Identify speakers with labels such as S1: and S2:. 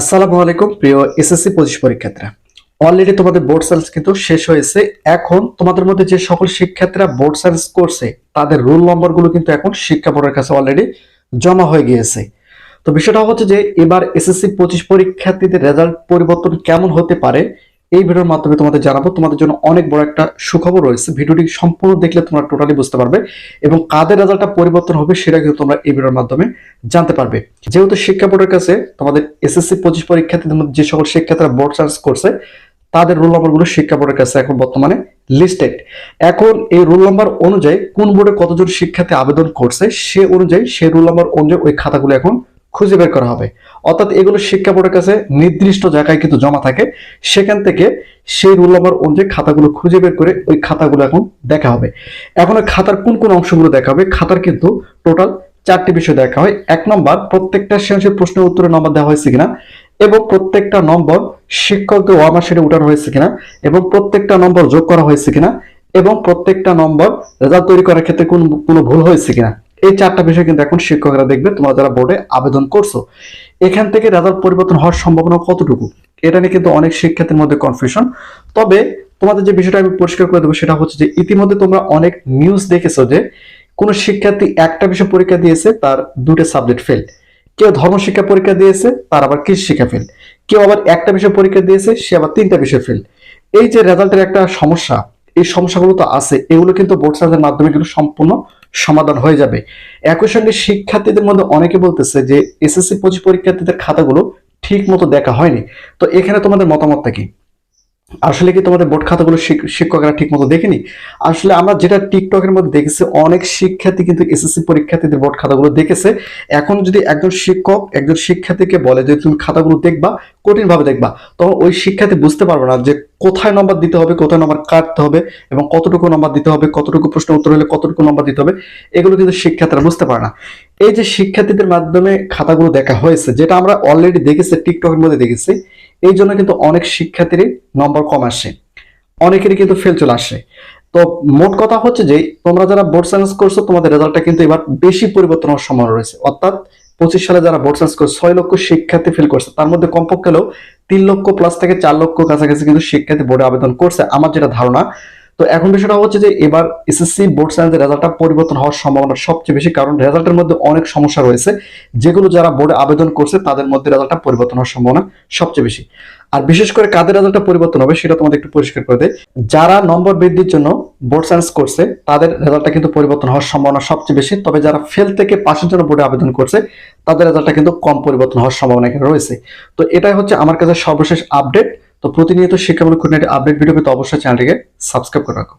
S1: আসসালামু আলাইকুম, প্রিয় এসএসসি পঁচিশ পরীক্ষার্থীরা। অলরেডি তোমাদের বোর্ড সায়েন্স কিন্তু শেষ হয়েছে। এখন তোমাদের মধ্যে যে সকল শিক্ষার্থীরা বোর্ড সায়েন্স করছে, তাদের রোল নম্বরগুলো কিন্তু এখন শিক্ষা বোর্ডের কাছে অলরেডি জমা হয়ে গিয়েছে। তো বিষয়টা হচ্ছে যে, এবার এসএসসি পঁচিশ পরীক্ষার্থীদের রেজাল্ট পরিবর্তন কেমন হতে পারে এই ভিডিওর মাধ্যমে তোমাদের জানাব, তোমাদের জন্য অনেক বড় একটা সুখবর রয়েছে। ভিডিওটি সম্পূর্ণ দেখলে তোমরা টোটালি বুঝতে পারবে এবং কাদের রেজাল্টটা পরিবর্তন হবে সেটা কিন্তু তোমরা এই ভিডিওর মাধ্যমে জানতে পারবে। যেহেতু শিক্ষা বোর্ডের কাছে তোমাদের এসএসসি পঁচিশ পরীক্ষার্থীদের মধ্যে যে সকল শিক্ষার্থীরা বোর্ড চান্স করছে, তাদের রোল নম্বরগুলো শিক্ষা বোর্ডের কাছে এখন বর্তমানে লিস্টেড এখন এই রোল নম্বর অনুযায়ী কোন বোর্ডে কতজন শিক্ষার্থী আবেদন করছে, সে অনুযায়ী সেই রোল নম্বর অনুযায়ী ওই খাতাগুলো এখন খুঁজে বের করা হবে। অর্থাৎ এগুলো শিক্ষা বোর্ডের কাছে নির্দিষ্ট জায়গায় কিন্তু জমা থাকে। সেখান থেকে সেই রোল নম্বর অনুযায়ী খাতাগুলো খুঁজে বের করে ওই খাতাগুলো এখন দেখা হবে। এখন খাতার কোন কোন অংশগুলো দেখা হবে, খাতার কিন্তু টোটাল চারটি বিষয় দেখা হয়। এক নম্বর, প্রত্যেকটা সেন্সের প্রশ্নের উত্তরে নম্বর দেওয়া হয়েছে কিনা এবং প্রত্যেকটা নম্বর শিক্ষকদের ওয়ামার্কশিটে উঠানো হয়েছে কিনা এবং প্রত্যেকটা নম্বর যোগ করা হয়েছে কিনা এবং প্রত্যেকটা নম্বর রেজাল্ট তৈরি করার ক্ষেত্রে কোন, কোনো ভুল হয়েছে কিনা। এই চারটা বিষয় কিন্তু এখন শিক্ষকরা দেখবে, তোমরা যারা বোর্ডে আবেদন করছ, এখান থেকে রেজাল্ট পরিবর্তন হওয়ার সম্ভাবনা কতটুকু? এটা নিয়ে কিন্তু অনেক শিক্ষার্থীর মধ্যে কনফিউশন তবে তোমাদের যে বিষয়টা আমি পরিষ্কার করে দেবো, সেটা হচ্ছে যে ইতিমধ্যে তোমরা অনেক নিউজ দেখেছ যে, কোন শিক্ষার্থী একটা বিষয় পরীক্ষা দিয়েছে, তার দুটো সাবজেক্ট ফেল কেউ ধর্ম শিক্ষা পরীক্ষা দিয়েছে, তার আবার কৃষি শিক্ষা ফেল কেউ আবার একটা বিষয় পরীক্ষা দিয়েছে, সে আবার তিনটা বিষয় ফেল এই যে রেজাল্টের একটা সমস্যা এই সমস্যাগুলো তো আছে, এগুলো কিন্তু বোর্ড সার্চের মাধ্যমে কিন্তু সম্পূর্ণ সমাধান হয়ে যাবে। একই সঙ্গে শিক্ষার্থীদের মধ্যে অনেকে বলতেছে যে, এসএসসি পঁচিশ পরীক্ষার্থীদের খাতাগুলো ঠিক মতো দেখা হয়নি। তো এখানে তোমাদের মতামতটা কি? আসলে কি তোমাদের বোর্ড খাতাগুলো শিক- শিক্ষকরা ঠিক মতো দেখেনি? আসলে আমরা যেটা টিকটকের মধ্যে দেখেছি, অনেক শিক্ষার্থী কিন্তু এসএসসি পরীক্ষার্থীদের বোর্ড খাতাগুলো দেখেছে। এখন যদি একজন শিক্ষক একজন শিক্ষার্থীকে বলে যে, তুমি খাতাগুলো দেখবা কঠিন ভাবে দেখবা, তখন ওই শিক্ষার্থী বুঝতে পারবে না যে, কোথায় নম্বর দিতে হবে, কোথায় নম্বর কাটতে হবে এবং কতটুকু নম্বর দিতে হবে, কতটুকু প্রশ্ন উত্তর হলে কতটুকু নম্বর দিতে হবে, এগুলো কিন্তু শিক্ষার্থীরা বুঝতে পারে না। এই যে শিক্ষার্থীদের মাধ্যমে খাতাগুলো দেখা হয়েছে, যেটা আমরা অলরেডি দেখেছি, টিকটকের মধ্যে দেখেছি এই জন্য কিন্তু অনেক শিক্ষার্থীরই নম্বর কম আসে। অনেকেরই কিন্তু ফেল চলে আসে। তো মোট কথা হচ্ছে যে, তোমরা যারা বোর্ড সায়েন্স করছ, তোমাদের রেজাল্টটা কিন্তু এবার বেশি পরিবর্তন হওয়ার সম্ভাবনা রয়েছে। অর্থাৎ পঁচিশ সালে যারা বোর্ড সায়েন্স করছে, ছয় লক্ষ শিক্ষার্থী ফেল করছে। তার মধ্যে কমপক্ষে হলেও তিন লক্ষ প্লাস থেকে চার লক্ষ কাছাকাছি কিন্তু শিক্ষার্থী বোর্ডে আবেদন করছে। আমার যেটা ধারণা তো এখন বিষয়টা হচ্ছে যে এবার এসএসসি বোর্ড সায়েন্সের রেজাল্টটা পরিবর্তন হওয়ার সম্ভাবনা সবচেয়ে বেশি কারণ রেজাল্টের মধ্যে অনেক সমস্যা রয়েছে। যেগুলো যারা বোর্ডে আবেদন করছে, তাদের মধ্যে রেজাল্টটা পরিবর্তন হওয়ার সম্ভাবনা সবচেয়ে বেশি। আর বিশেষ করে কাদের রেজাল্টটা পরিবর্তন হবে, সেটা তোমাদের একটু পরিষ্কার করে দেয় যারা নম্বর বৃদ্ধির জন্য বোর্ড সায়েন্স করছে, তাদের রেজাল্টটা কিন্তু পরিবর্তন হওয়ার সম্ভাবনা সবচেয়ে বেশি। তবে যারা ফেল থেকে পাশের জন্য বোর্ডে আবেদন করছে, তাদের রেজাল্টটা কিন্তু কম পরিবর্তন হওয়ার সম্ভাবনা এখানে রয়েছে। তো এটাই হচ্ছে আমার কাছে সর্বশেষ আপডেট তো প্রতিনিয়ত শিক্ষামূলক খুঁটিনাটি আপডেট ভিডিও পেতে অবশ্যই চ্যানেলটিকে সাবস্ক্রাইব করে রাখো।